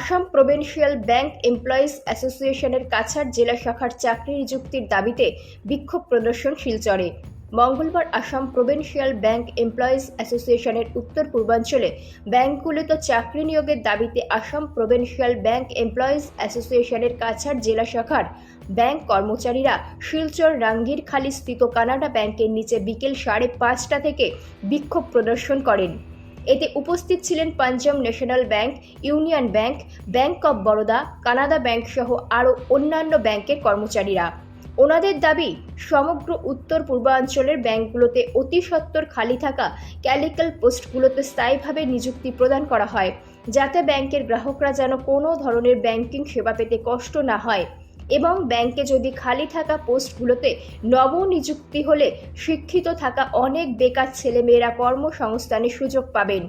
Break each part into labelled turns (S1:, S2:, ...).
S1: Assam provincial bank employees অ্যাসোসিয়েশনের কাছাড় জেলা শাখার চাকরি নিযুক্তির দাবিতে বিক্ষোভ প্রদর্শন শিলচরে। মঙ্গলবার আসাম প্রভিন্সিয়াল ব্যাংক এমপ্লয়িজ অ্যাসোসিয়েশনের উত্তর পূর্বাঞ্চলে ব্যাংকগুলিতে চাকরি নিয়োগের দাবিতে আসাম প্রভিন্সিয়াল ব্যাংক এমপ্লয়িজ অ্যাসোসিয়েশনের কাছাড় জেলা শাখার ব্যাংক কর্মচারীরা শিলচর রাঙ্গিরখালি স্থিত কানাডা ব্যাংকের নিচে বিকেল সাড়ে পাঁচটা থেকে বিক্ষোভ প্রদর্শন করেন। এতে উপস্থিত ছিলেন Punjab national bank, union bank bank of Baroda, Canara bank সহ আরও অন্যান্য ব্যাংকের কর্মচারীরা। ওনাদের দাবি, সমগ্র উত্তর পূর্বাঞ্চলের ব্যাংকগুলোতে অতি সত্বর খালি থাকা ক্যালিক্যাল পোস্টগুলোতে স্থায়ীভাবে নিযুক্তি প্রদান করা হয়, যাতে ব্যাংকের গ্রাহকরা যেন কোনো ধরনের ব্যাংকিং সেবা পেতে কষ্ট না হয়। এবং ব্যাংকে যদি খালি থাকা পোস্টগুলোতে নবনিযুক্তি হলে শিক্ষিত থাকা অনেক বেকার ছেলেমেয়েরা কর্মসংস্থানের সুযোগ পাবেন।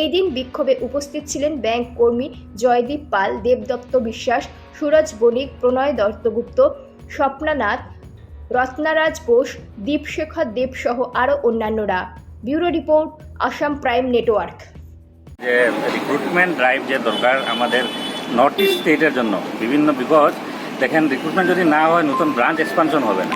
S1: এই দিন বিক্ষোভে উপস্থিত ছিলেন ব্যাংক কর্মী জয়দীপ পাল, দেবদত্ত বিশ্বাস, সুরজ বণিক, প্রণয় দত্তগুপ্ত, স্বপ্নানাথ, রত্নারাজ বোস, দীপশেখর দেব সহ আরও অন্যান্যরা। Bureau report, Assam prime network.
S2: যে রিক্রুটমেন্ট ড্রাইভ যে দরকার আমাদের নর্থ ইস্ট স্টেটের জন্য, বিভিন্ন বিকজ দেখেন রিক্রুটমেন্ট যদি না হয়, নতুন ব্রাঞ্চ এক্সপানশন হবে না।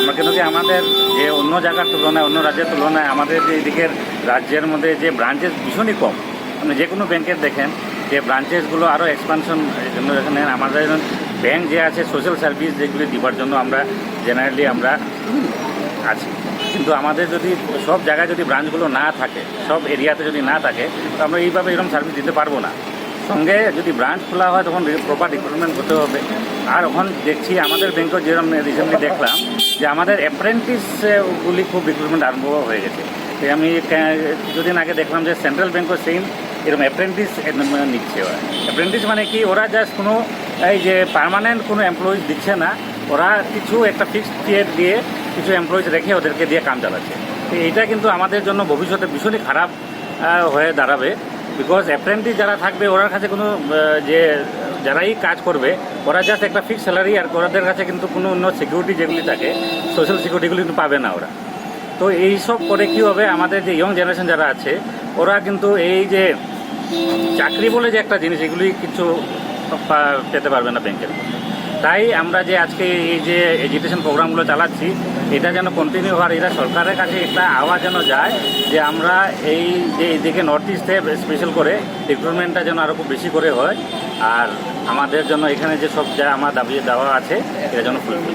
S2: আমরা কেন কি আমাদের যে অন্য জায়গার তুলনায়, অন্য রাজ্যের তুলনায় আমাদের যে এদিকের রাজ্যের মধ্যে যে ব্রাঞ্চেস ভীষণই কম। আপনি যে কোনো ব্যাংকের দেখেন যে ব্রাঞ্চেসগুলো আরও এক্সপানশন জন্য এখানে আমাদের ব্যাংক যে আছে সোশ্যাল সার্ভিস যেগুলি দিবার জন্য আমরা জেনারেলি আমরা আছি। কিন্তু আমাদের যদি সব জায়গায় যদি ব্রাঞ্চগুলো না থাকে, সব এরিয়াতে যদি না থাকে, তো আমরা এইভাবে এরকম সার্ভিস দিতে পারব না। সঙ্গে যদি ব্রাঞ্চ খোলা হয়, তখন প্রপার রিক্রুটমেন্ট করতে হবে। আর ওখান দেখছি আমাদের ব্যাংকে যেরকম রিসেন্টলি দেখলাম যে আমাদের অ্যাপ্রেন্টিসগুলি খুব রিক্রুটমেন্ট আরম্ভ হয়ে গেছে। আমি কিছুদিন আগে দেখলাম যে সেন্ট্রাল ব্যাংকও সেম এরকম অ্যাপ্রেন্টিস নিচ্ছে ওরা। অ্যাপ্রেন্টিস মানে কি? ওরা জাস্ট কোনো, এই যে পার্মানেন্ট কোনো এমপ্লয়িজ দিচ্ছে না। ওরা কিছু একটা ফিক্সড পিরিয়ড দিয়ে কিছু এমপ্লয়িজ রেখে ওদেরকে দিয়ে কাম চালাচ্ছে। তো এইটা কিন্তু আমাদের জন্য ভবিষ্যতে ভীষণই খারাপ হয়ে দাঁড়াবে। বিকজ অ্যাপ্রেন্টিস যারা থাকবে, ওরার কাছে কোনো যে যারাই কাজ করবে, ওরা জাস্ট একটা ফিক্স স্যালারি আর ওদের কাছে কিন্তু কোনো অন্য সিকিউরিটি যেগুলি থাকে সোশ্যাল সিকিউরিটিগুলি কিন্তু পাবে না ওরা। তো এই সব করে কী হবে, আমাদের যে ইয়ং জেনারেশন যারা আছে, ওরা কিন্তু এই যে চাকরি বলে যে একটা জিনিস, এগুলি কিছু পেতে পারবে না ব্যাংকের মধ্যে। তাই আমরা যে আজকে এই যে এডুকেশন প্রোগ্রামগুলো চালাচ্ছি, এটা যেন কন্টিনিউ হওয়ার এটা সরকারের কাছে একটা আওয়াজ যেন যায় যে আমরা এই যে এদিকে নর্থ ইস্টে স্পেশাল করে রিক্রুটমেন্টটা যেন আরও খুব বেশি করে হয় আর আমাদের জন্য এখানে যে সব যা আমার দাবি দেওয়া আছে, এটা যেন ফুলফিল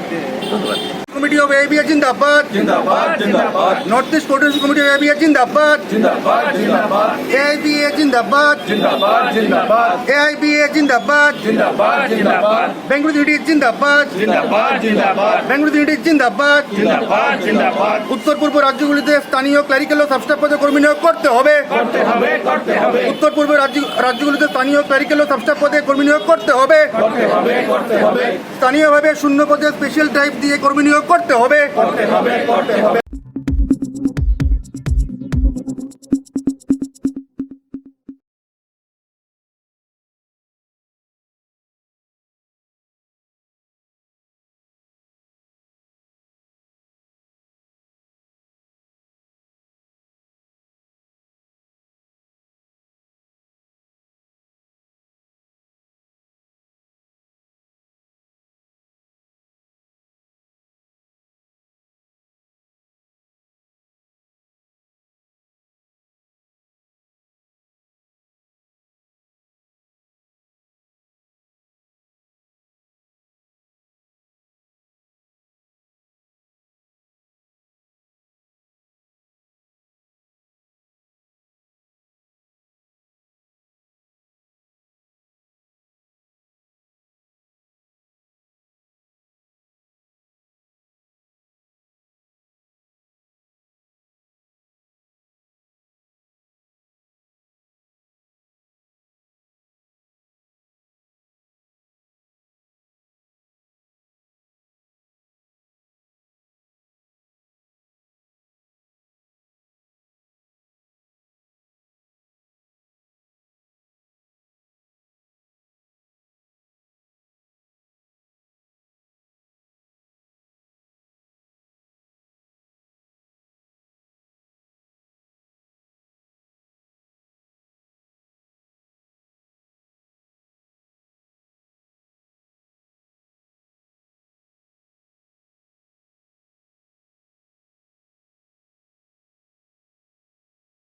S2: ধন্যবাদ।
S3: কমিটি অফ এবিএ জিন্দাবাদ
S4: জিন্দাবাদ জিন্দাবাদ
S3: north east students committee of ABA জিন্দাবাদ
S4: জিন্দাবাদ জিন্দাবাদ
S3: এবিএ জিন্দাবাদ
S4: জিন্দাবাদ জিন্দাবাদ
S3: এবিএ জিন্দাবাদ
S4: জিন্দাবাদ জিন্দাবাদ
S3: বেঙ্গালুরু সিটি জিন্দাবাদ
S4: জিন্দাবাদ জিন্দাবাদ
S3: বেঙ্গালুরু সিটি জিন্দাবাদ
S4: জিন্দাবাদ জিন্দাবাদ
S3: উত্তর পূর্ব রাজ্যগুলিতে স্থানীয় ক্লারিক্যাল ও সাবস্টাফ পদে কর্মী নিয়োগ করতে হবে। উত্তর পূর্ব রাজ্য রাজ্যগুলিতে স্থানীয় ক্লারিক্যাল ও সাবস্টাফ পদে কর্মী নিয়োগ করতে হবে।
S4: করতে হবে
S3: স্থানীয়ভাবে শূন্য পদে স্পেশাল টাইপ দিয়ে কর্মী নিয়োগ করতে হবে।